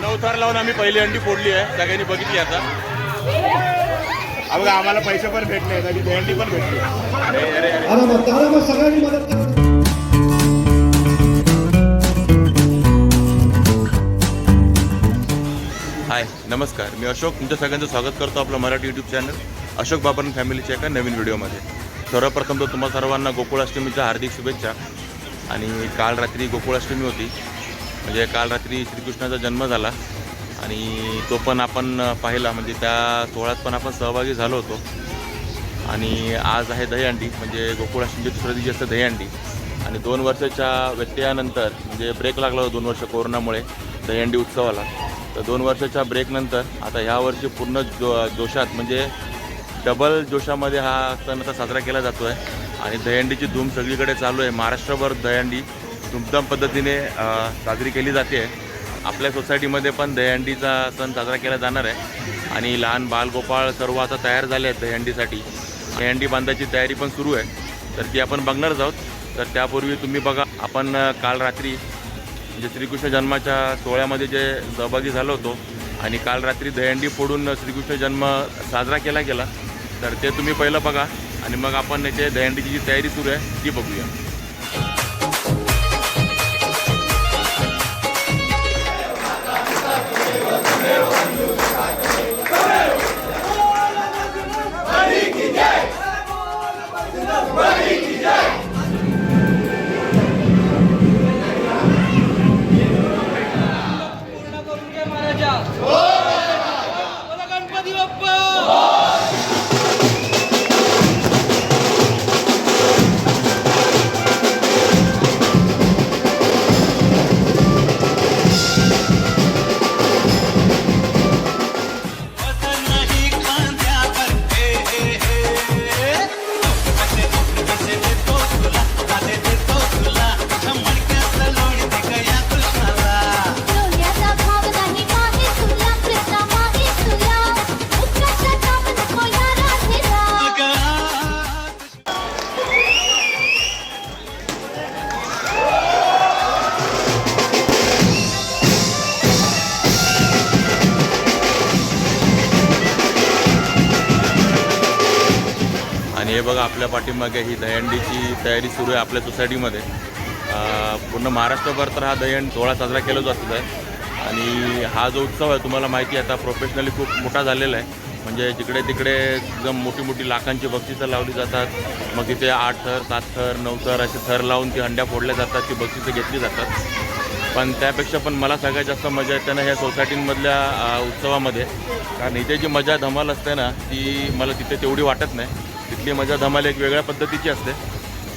नवथार लावून आम्ही पहिली अंडी फोडली आहे. सगळ्यांनी बघितली आता. बघा आम्हाला पैसे पण भेटले कधी दहंडी पण भेटली. अरे अरे अरे. आरामात आरामात सगळ्यांनी मदत हाय नमस्कार. मी अशोक. तुमच्या सगळ्यांचं स्वागत करतो आपलं मराठी यूट्यूब चॅनल अशोक बाबन फॅमिलीच्या एका नवीन व्हिडिओमध्ये. सर्वप्रथम तर तुम्हा सर्वांना गोकुळाष्टमीच्या हार्दिक शुभेच्छा. आणि काल रात्री गोकुळाष्टमी होती. म्हणजे काल रात्री श्रीकृष्णाचा जन्म झाला आणि तो पण आपण पाहिला म्हणजे त्या सोहळ्यात पण आपण सहभागी झालो होतो. आणि आज आहे दहीहंडी म्हणजे गोकुळाष्टमीची दुसऱ्या दिवशी असतं दहीहंडी आणि दोन वर्षाच्या व्यत्ययानंतर म्हणजे ब्रेक लागला होता दोन वर्ष कोरोनामुळे दहीहंडी उत्सवाला. तर दोन वर्षाच्या ब्रेकनंतर आता ह्या वर्षी पूर्ण जो जोशात म्हणजे डबल जोशामध्ये हा सण आता साजरा केला जातो आहे आणि दहीहंडीची धूम सगळीकडे चालू आहे. महाराष्ट्रभर दहीहंडी धूमधाम पद्धतीने साजरी केली जाते. आपल्या सोसायटीमध्ये पण दहीहंडीचा सण साजरा केला जाणार आहे. आणि लहान बालगोपाळ सर्व आता तयार झाले आहेत दहीहंडीसाठी. दहीहंडी बांधायची तयारी पण सुरू आहे. तर ती आपण बघणारच आहोत. तर त्यापूर्वी तुम्ही बघा आपण काल रात्री म्हणजे श्रीकृष्ण जन्माच्या सोहळ्यामध्ये जे सहभागी झालो होतो आणि काल रात्री दहीहंडी फोडून श्रीकृष्ण जन्म साजरा केला गेला. तर ते तुम्ही पहिलं बघा आणि मग आपण याचे दहीहंडीची जी तयारी सुरू आहे ती बघूया. पाठीमागे ही दहीहंडीची तयारी सुरू आहे आपल्या सोसायटीमध्ये. पूर्ण महाराष्ट्रभर तर हा दहीहंड सोहळा साजरा केला जातो आहे आणि हा जो उत्सव आहे तुम्हाला माहिती आहे आता प्रोफेशनली खूप मोठा झालेला आहे. म्हणजे जिकडे तिकडे एकदम मोठी मोठी लाखांची बक्षिसं लावली जातात. मग तिथे आठ थर सात थर नऊ थर असे थर लावून ती हंड्या फोडल्या जातात ती बक्षिसं घेतली जातात. पण त्यापेक्षा पण मला सगळ्यात जास्त मजा येते ना ह्या सोसायटींमधल्या उत्सवामध्ये. कारण इथे जी मजा धमाल असते ना ती मला तिथे तेवढी वाटत नाही. तिथली मजा धमाल एक वेगळ्या पद्धतीची असते.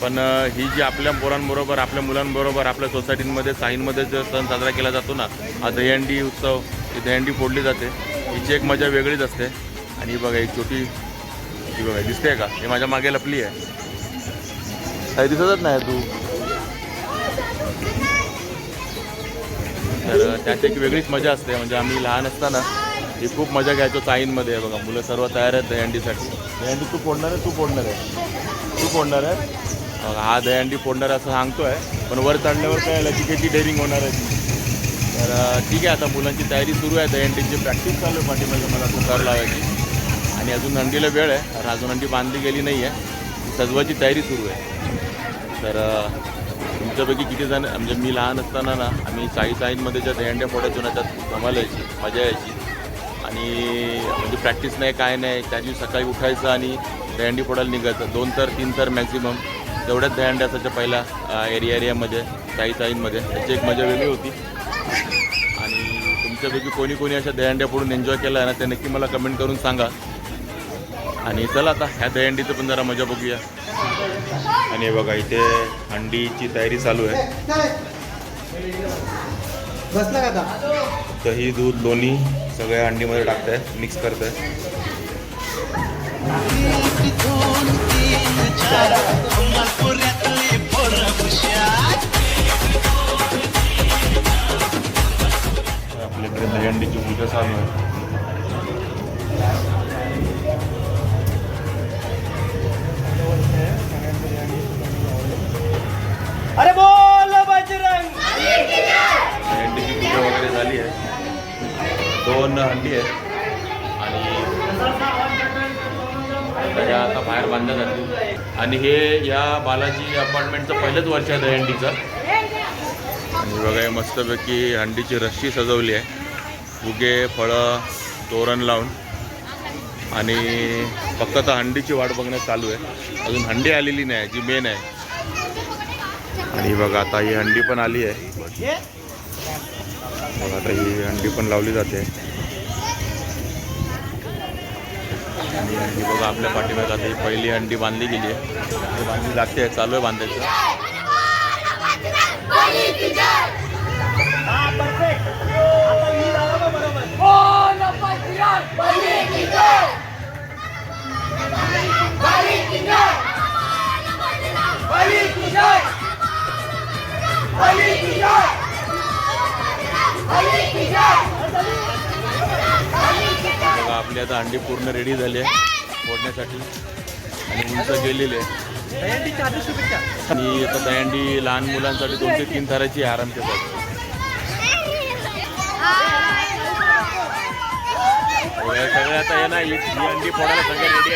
पण ही जी आपल्या पोरांबरोबर आपल्या मुलांबरोबर आपल्या सोसायटींमध्ये साईंमध्ये जो सण साजरा केला जातो ना हा दहीहंडी उत्सव ही दहीहंडी फोडली जाते. हिची एक मजा वेगळीच असते. आणि ही बघा एक छोटी ही बघा दिसते का? हे माझ्या मागे लपली आहे. काही दिसतच नाही तू. तर त्यात एक वेगळीच मजा असते. म्हणजे आम्ही लहान असताना ही खूप मजा घ्यायचो चाईनमध्ये. बघा मुलं सर्व तयार आहेत दहीहंडीसाठी दहीहंडी तू फोडणार आहे तू फोडणार आहे? तू फोडणार आहे? बघा, हा दहीहंडी फोडणार आहे असं सांगतोय पण वर चढल्यावर काय आलं की किती डेअरिंग होणार आहे ती. तर ठीक आहे आता मुलांची तयारी सुरू आहे दहीहंडीची प्रॅक्टिस चालू आहे पाठीमागे मला कुकर लावायची. आणि अजून हंडीला वेळ आहे तर अजून हंडी बांधली गेली नाही आहे सजवायची तयारी सुरू आहे. तर तुमच्यापैकी किती जण म्हणजे मी लहान असताना ना आम्ही साई साईंमध्ये ज्या दहीहंड्या फोडायचो ना त्यात धमाल यायची मजा यायची. आणि म्हणजे प्रॅक्टिस नाही काय नाही. त्या दिवशी सकाळी उठायचं आणि दहीहंडी फोडायला निघायचं. दोन तर तीन तर मॅक्झिमम तेवढ्याच दहीहंड्या असायच्या पहिल्या एरिया एरियामध्ये साई साईंमध्ये. त्याची एक मजा वेगळी होती. आणि तुमच्यापैकी कोणी कोणी अशा दहीहंड्या फोडून एन्जॉय केला आहे ना ते नक्की मला कमेंट करून सांगा. आणि चला आता ह्या दहीहंडीचं पण जरा मजा बघूया. आणि बघा इथे हंडीची तयारी चालू आहे. बसला का आता? दही दूध लोणी सगळ्या हंडीमध्ये टाकताय मिक्स करताय. आपल्याकडे दहीहंडीची पूजा चालू आहे. अरे बोल हंडी आहे. आणि त्याच्या आता बाहेर बांधल्या जातील आणि हे या बालाजी अपार्टमेंटचं पहिलंच वर्ष आहे दहीहंडीचं. आणि बघा हे मस्तपैकी हंडीची रस्सी सजवली आहे. फुगे फळं तोरण लावून. आणि फक्त आता हंडीची वाट बघणं चालू आहे. अजून हंडी आलेली नाही जी मेन आहे. आणि बघा आता ही हंडी पण आली आहे. बघा आता ही हंडी पण लावली जाते. आणि अंडी बघा आपल्या पाठीमागे आता ही पहिली अंडी बांधली गेली आहे. बांधली लागते चालू आहे बांधायचं. बघा आपली आता अंडी पूर्ण रेडी झाली आहे फोडण्यासाठी. आणि उंच गेलेली आहे. आणि आता दहंडी लहान मुलांसाठी दोन ते तीन थराची आहे आरामच्या सगळ्या आता हे ना ही अंडी फोडायला सगळ्या रेडी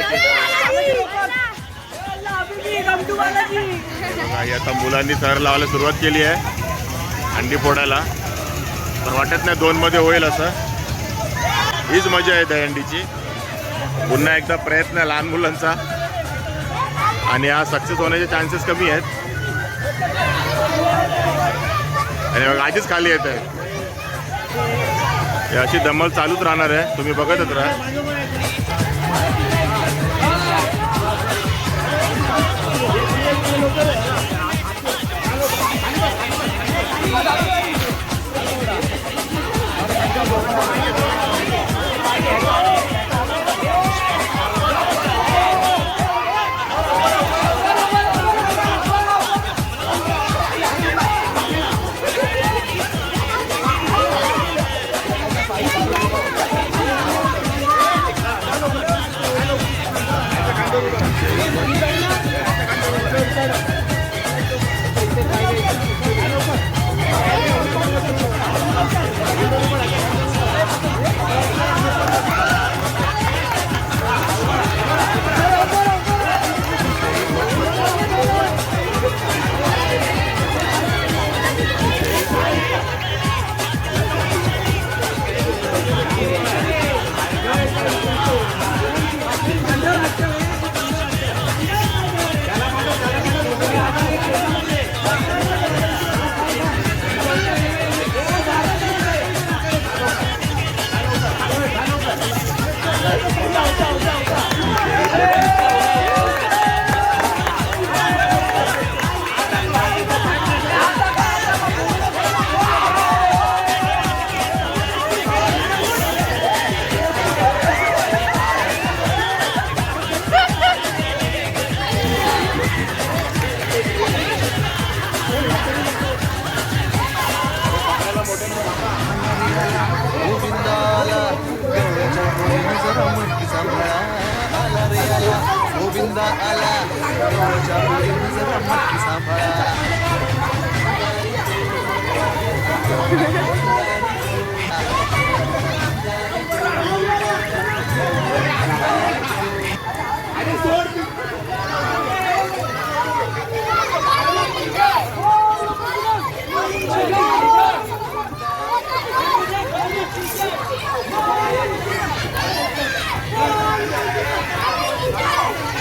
आहे आता मुलांनी थर लावायला सुरुवात केली आहे अंडी फोडायला. तर वाटत नाही दोनमध्ये होईल असं. हीच मजा आहे दहंडीची पुन्हा एकदा प्रयत्न आहे लहान मुलांचा. आणि हा सक्सेस होण्याचे चान्सेस कमी आहेत. आणि मग आधीच खाली येत आहे. ही अशी दमल चालूच राहणार आहे. तुम्ही बघतच राहा. गोविंदा आला देवाच्या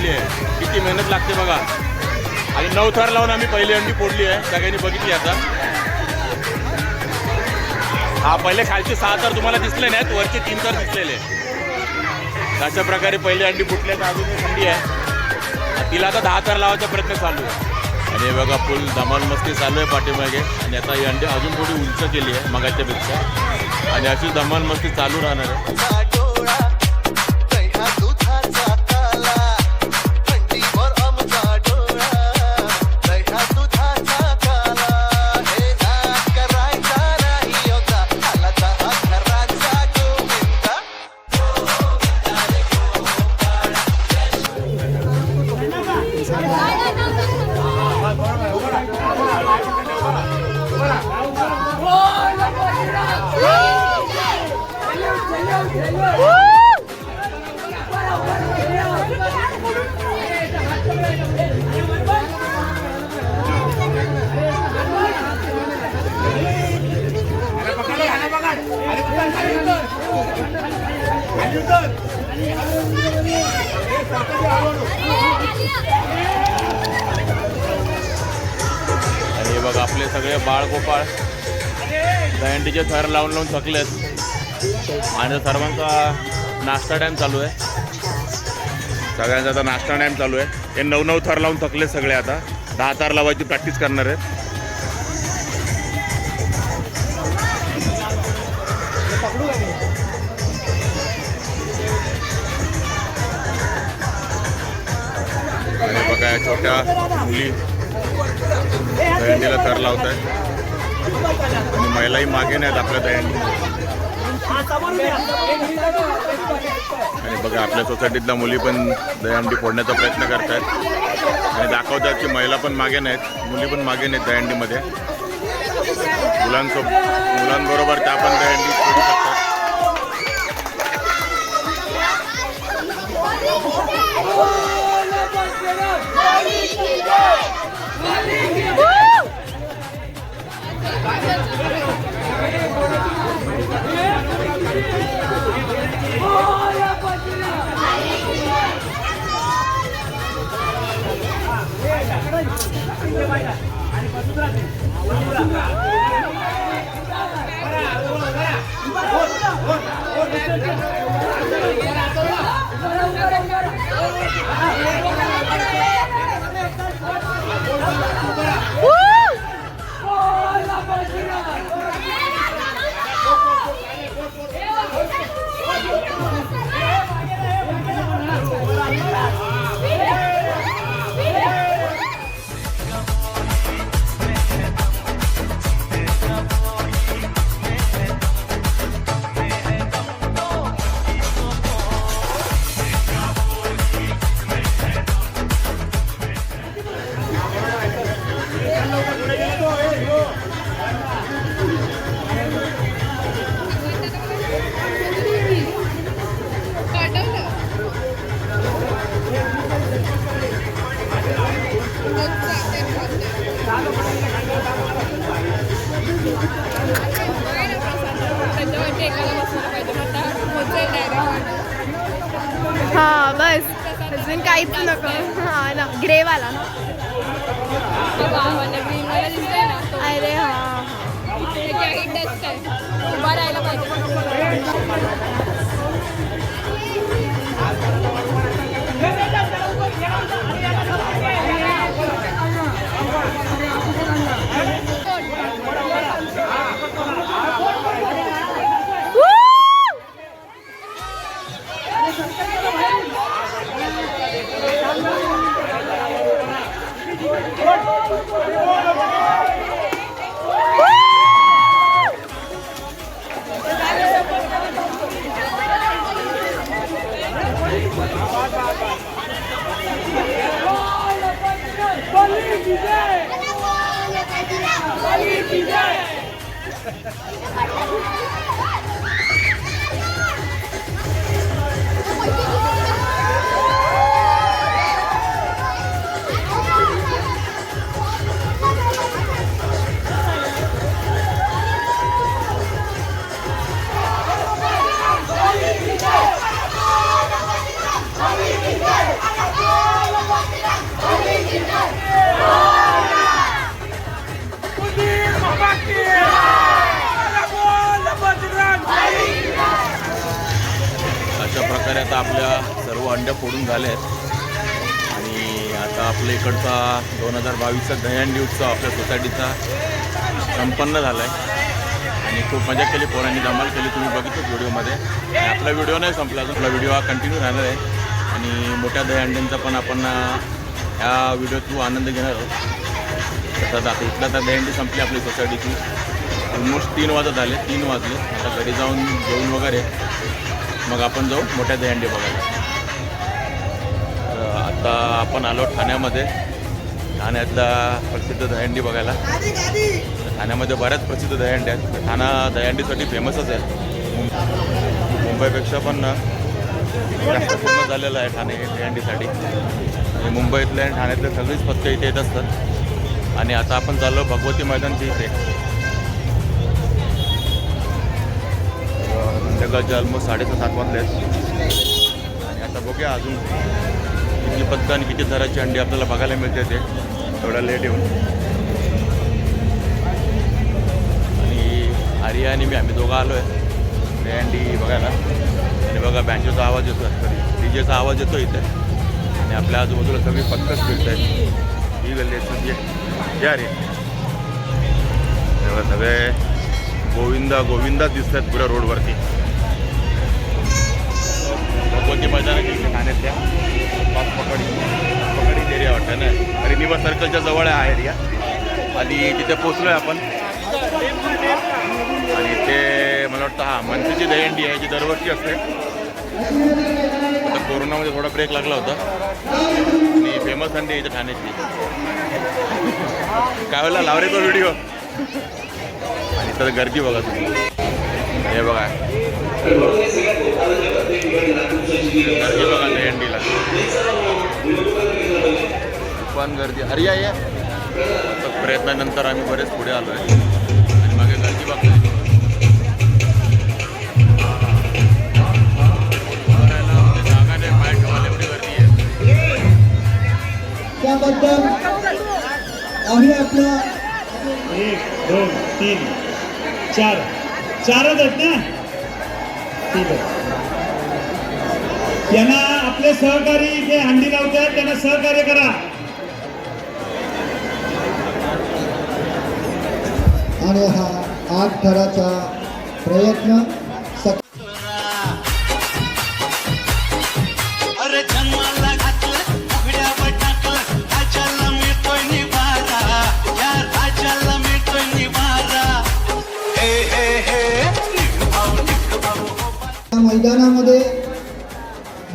फोडली आहे किती मेहनत लागते बघा. आणि नऊ थर लावून आम्ही पहिली अंडी फोडली आहे. सगळ्यांनी बघितली आता. हा पहिले खालचे सहा तर तुम्हाला दिसले नाहीत वरचे तीन तर दिसलेले. अशा प्रकारे पहिली अंडी फुटली तर अजून थंडी आहे. तिला आता दहा तर लावायचा प्रयत्न चालू आहे. आणि हे बघा फुल धमाल मस्ती चालू आहे पाठीमागे. आणि आता ही अंडी अजून थोडी उंच केली आहे मगाच्यापेक्षा. आणि अशी धमाल मस्ती चालू राहणार आहे. थकलेत. आणि सर्वांचा नाश्ता टाईम चालू आहे. सगळ्यांचा आता नाश्ता टाईम चालू आहे. हे नऊ नऊ थर लावून थकले सगळे आता. दहा थर लावायची प्रॅक्टिस करणार आहेत. आणि बघा छोट्या मुली बहिणीला थर लावत आहेत महिलाही मागे नाहीत आपल्या दहंडी आणि बघा आपल्या सोसायटीतल्या मुली पण दहंडी फोडण्याचा प्रयत्न करत आहेत आणि दाखवतात की महिला पण मागे नाहीत मुली पण मागे नाहीत दहीहंडीमध्ये मुलांसोबत मुलांबरोबर त्या पण दहीहंडी फोडू शकतात. हा बस. अजून काहीच नको. हा ना ग्रेवाला ना. अरे हा उभा राहायला पाहिजे. अंड्या फोडून झाल्या आहेत आणि आता आपल्या इकडचा दोन हजार बावीसचा दहीहंडी उत्सव आपल्या सोसायटीचा संपन्न झाला आहे आणि खूप मजा केली पोरांनी धमाल केली तुम्ही बघितलं व्हिडिओमध्ये. आणि आपला व्हिडिओ नाही संपला आपला व्हिडिओ हा कंटिन्यू राहणार आहे. आणि मोठ्या दहीहंड्यांचा पण आपण ह्या व्हिडिओ थ्रू आनंद घेणार आहोत. तसंच आता इथला तर दहीहंडी संपली आपली सोसायटीची. ऑलमोस्ट तीन वाजत आले तीन वाजले. आता घरी जाऊन जेवून वगैरे. मग आपण जाऊ मोठ्या दहीहंडी बघायला. आता आपण आलो ठाण्यामध्ये. ठाण्यातला प्रसिद्ध दहीहंडी बघायला. ठाण्यामध्ये बऱ्याच प्रसिद्ध दहीहंडी आहेत. ठाणा दहीहंडीसाठी फेमसच आहे. मुंबईपेक्षा पण जास्त फेमस झालेलं आहे ठाणे दहीहंडीसाठी. आणि मुंबईतले आणि ठाण्यातले सगळीच पथकं इथे येत असतात. आणि आता आपण चाललो भगवती मैदानची इथे. संध्याकाळचे ऑलमोस्ट साडेसहा सात वाजले आहेत. आणि आता बघूया अजून. किती पत्ता आणि किती दराची अंडी आपल्याला बघायला मिळते ते. थोडा लेट येऊन. आणि आर्या आणि मी आम्ही दोघं आलो आहे ते अंडी बघायला. आणि बघा बँकेचा आवाज येतो सॉरी डीजेचा आवाज येतो इथे. आणि आपल्या आजूबाजूला सगळी पत्ताच फिरत आहेत. ही गल्ली आहे या रे. तेव्हा सगळे गोविंदा गोविंदा दिसत आहेत पुऱ्या रोडवरती भगवती मैदानाची इथे ठाण्यातल्या. पकडी पकडी एरिया वाटतं ना. रिनिवा सर्कलच्या जवळ आहे हा एरिया आणि तिथे पोचलोय आपण. आणि ते मला वाटतं हा मनसेची दहीहंडी आहे जी दरवर्षी असते. आता कोरोनामध्ये थोडा ब्रेक लागला होता. आणि फेमस हंडी आहे इथे ठाण्याची. काय वेळेला लावरे तो व्हिडिओ आणि तर गर्दी बघा तुम्ही. हे बघा. दहीहंडीला पण गर्दी. अरे या प्रयत्नानंतर आम्ही बरेच पुढे आलो आहे आणि मागे गर्दी आहे त्याबद्दल आम्ही आपल्या एक दोन तीन चार. चारच आहेत ना? ठीक आहे. यांना आपले सहकारी जे हंडी लावतात त्यांना सहकार्य करा. आणि हा आठ थराचा प्रयत्न हे हे हे मैदानामध्ये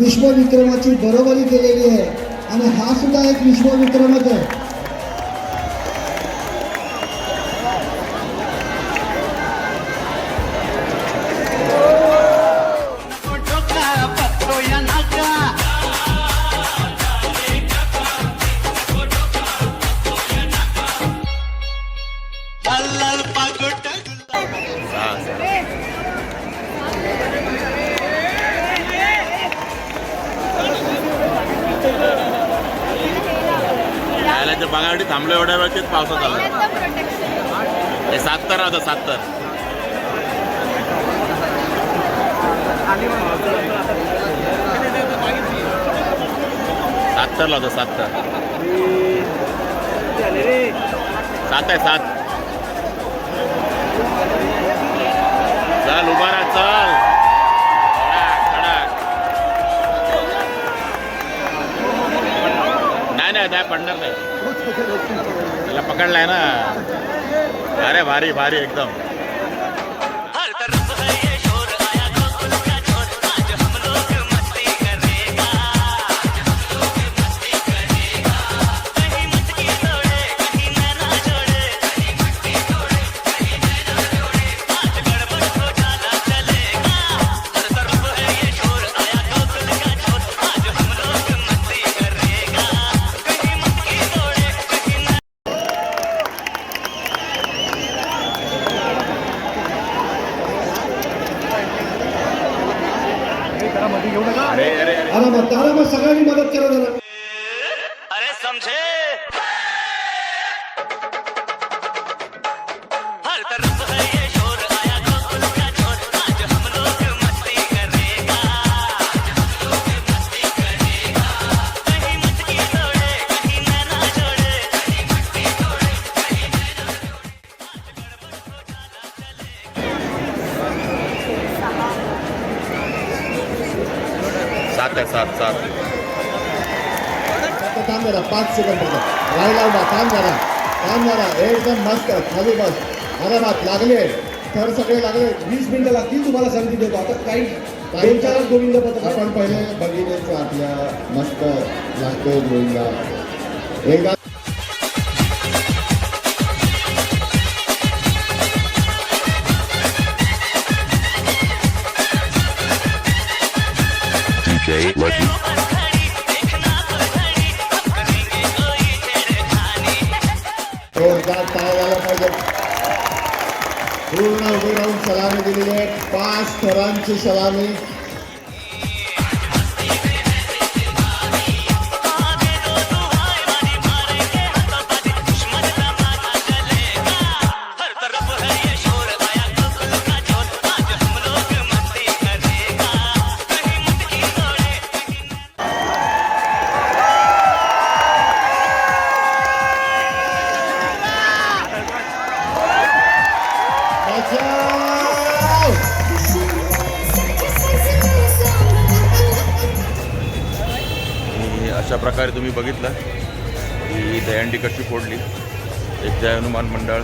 विश्वविक्रमाची बरोबरी केलेली आहे. आणि हा सुद्धा एक विश्वविक्रमच आहे. गाडी थांबलो एवढ्या वेळ तेच पावसात आलं. हे सात तर होतं सात तर. सात होतं सात तर. सात आहे सात. चल उभा राहा चल. नाही नाही नाही पडणार नाही. त्याला पकडलाय ना. अरे भारी भारी एकदम. मस्त खाली बस. आरामात लागले. थर सगळे लागले. वीस मिनिटं लागतील तुम्हाला संधी देतो. आता काही दोन चार गोविंद पत्र आपण पहिले बघितलं आपल्या मस्त लागतोय गोविंदा. एकदा DJ Lucky. पाच सलामी प्रकारे तुम्ही बघितलं की दहीहंडी कशी फोडली. एक जय हनुमान मंडळ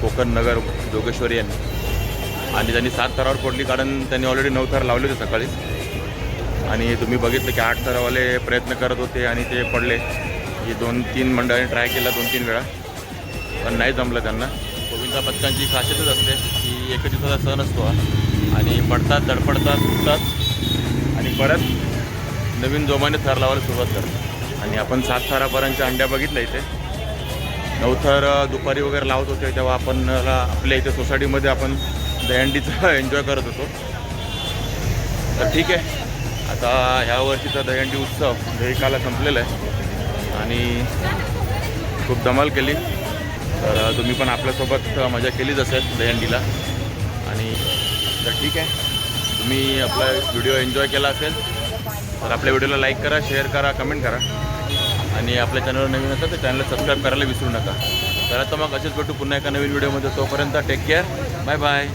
कोकण नगर जोगेश्वरी यांनी. आणि त्यांनी सात थरावर फोडली कारण त्यांनी ऑलरेडी नऊ थर लावले होते सकाळी. आणि तुम्ही बघितलं की आठ थरावाले प्रयत्न करत होते आणि ते पडले. की दोन तीन मंडळांनी ट्राय केला दोन तीन वेळा. पण नाही जमलं त्यांना. गोविंदा पथकांची खासियतच असते की एक दिवसाचा सण असतो आणि पडतात धडपडतात फुटतात. आणि परत नवीन जोमाने थर लावायला सुरुवात करतो. आणि आपण सात थरापर्यंतच्या अंड्या बघितल्या इथे. नऊ थर दुपारी वगैरे लावत होते तेव्हा आपण आपल्या इथे सोसायटीमध्ये आपण दहीहंडीचा एन्जॉय करत होतो. तर ठीक आहे. आता ह्या वर्षीचा दहीहंडी उत्सव दहीकाला संपलेला आहे. आणि खूप धमाल केली. तर तुम्ही पण आपल्यासोबत मजा केलीच असेल दहीहंडीला. आणि तर ठीक आहे. तुम्ही आपला व्हिडिओ एन्जॉय केला असेल. तर आपल्या व्हिडिओला लाईक करा शेअर करा कमेंट करा. आणि आपल्या चॅनलवर नवीन असेल तर चॅनलला सबस्क्राईब करायला विसरू नका. तर आता मग असेच भेटू पुन्हा एका नवीन व्हिडिओमध्ये तोपर्यंत टेक केअर बाय बाय